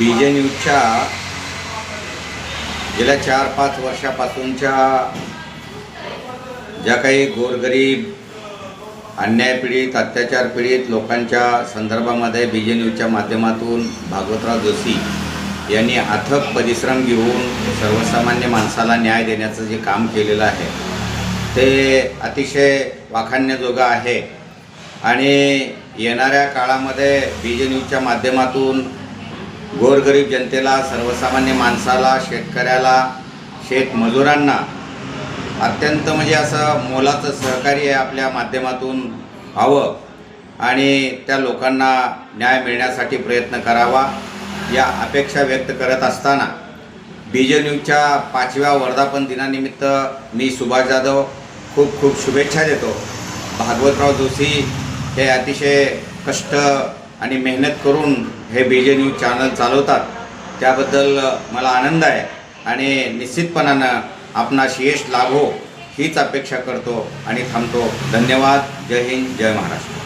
मागच्या गेल्या चार पाच वर्षापासूनच्या ज्या काही गोरगरीब अन्याय पीडित अत्याचार पीडित लोकांच्या संदर्भामध्ये बी जे न्यूजच्या माध्यमातून भागवतराव जोशी यांनी अथक परिश्रम घेऊन सर्वसामान्य माणसाला न्याय देण्याचं जे काम केलेलं आहे ते अतिशय वाखाण्याजोगं आहे. आणि येणाऱ्या काळामध्ये बी जे न्यूजच्या माध्यमातून गोरगरीब जनतेला सर्वसामान्य माणसाला शेतकऱ्याला शेतमजुरांना अत्यंत म्हणजे असं मोलाचं सहकार्य आपल्या माध्यमातून व्हावं आणि त्या लोकांना न्याय मिळण्यासाठी प्रयत्न करावा या अपेक्षा व्यक्त करत असताना बी जे न्यूजच्या पाचव्या वर्धापन दिनानिमित्त मी सुभाष जाधव खूप खूप शुभेच्छा देतो. भागवतराव जोशी हे अतिशय कष्ट आणि मेहनत करून हे बी जे न्यूज चॅनल चालवतात त्याबद्दल मला आनंद आहे. आणि निश्चितपणानं आपणास यश लाभो हीच अपेक्षा करतो आणि थांबतो. धन्यवाद. जय हिंद. जय महाराष्ट्र.